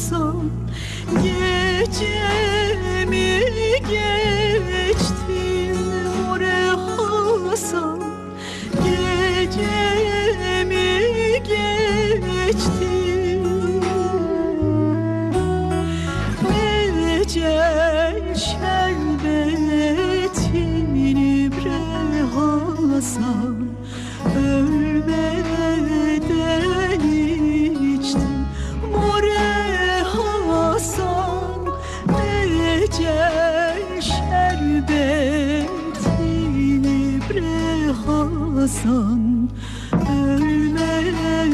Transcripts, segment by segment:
Hasan Gecemi geçtin More Hasan? Gecemi geçtin? Ecel şerbetini bre Hasan Hasan Ölmeden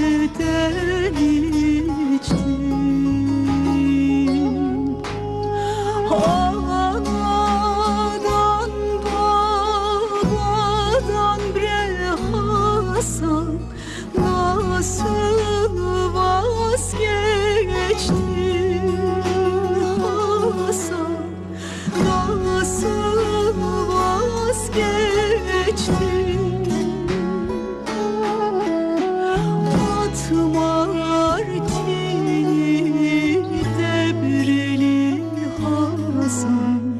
içtim Anadan babadan bre Hasan Nasıl Hasan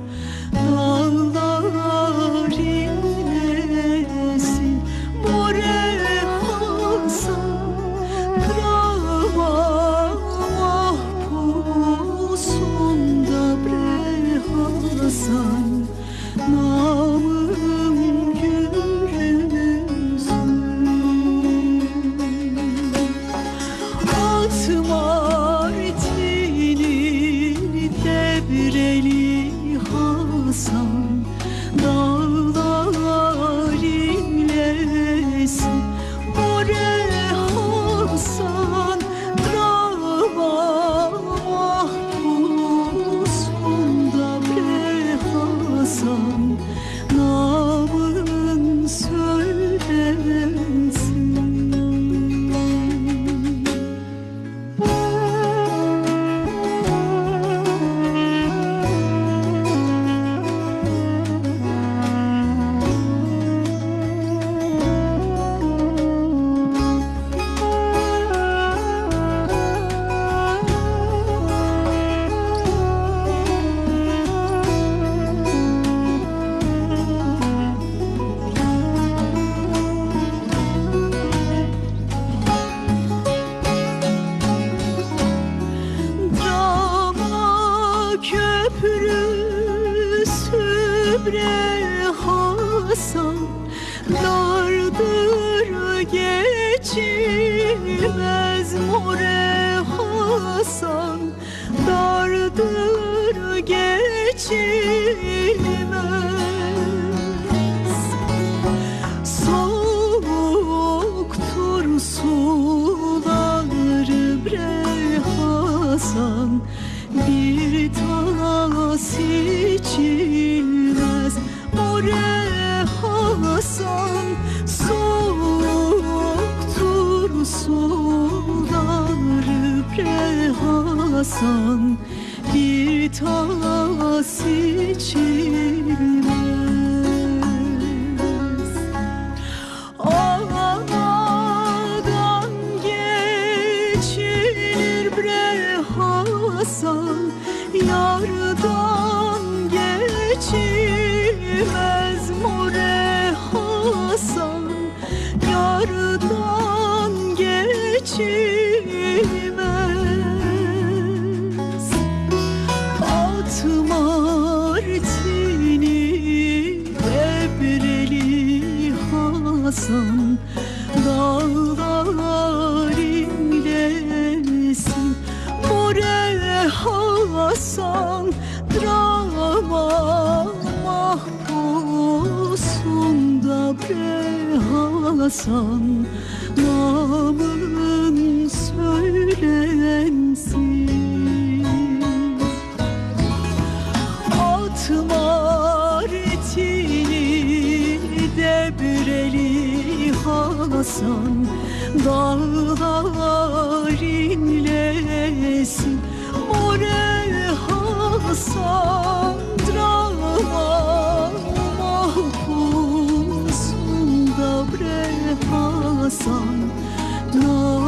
Hasan bre Hasan Dardır geçilmez more Hasan Dardır geçilmez Hasan Bir tas içilmez Hasan Namın söylensin. Atma retini debreli Hasan Dağlar inlesin. More Hasan Hasan Namın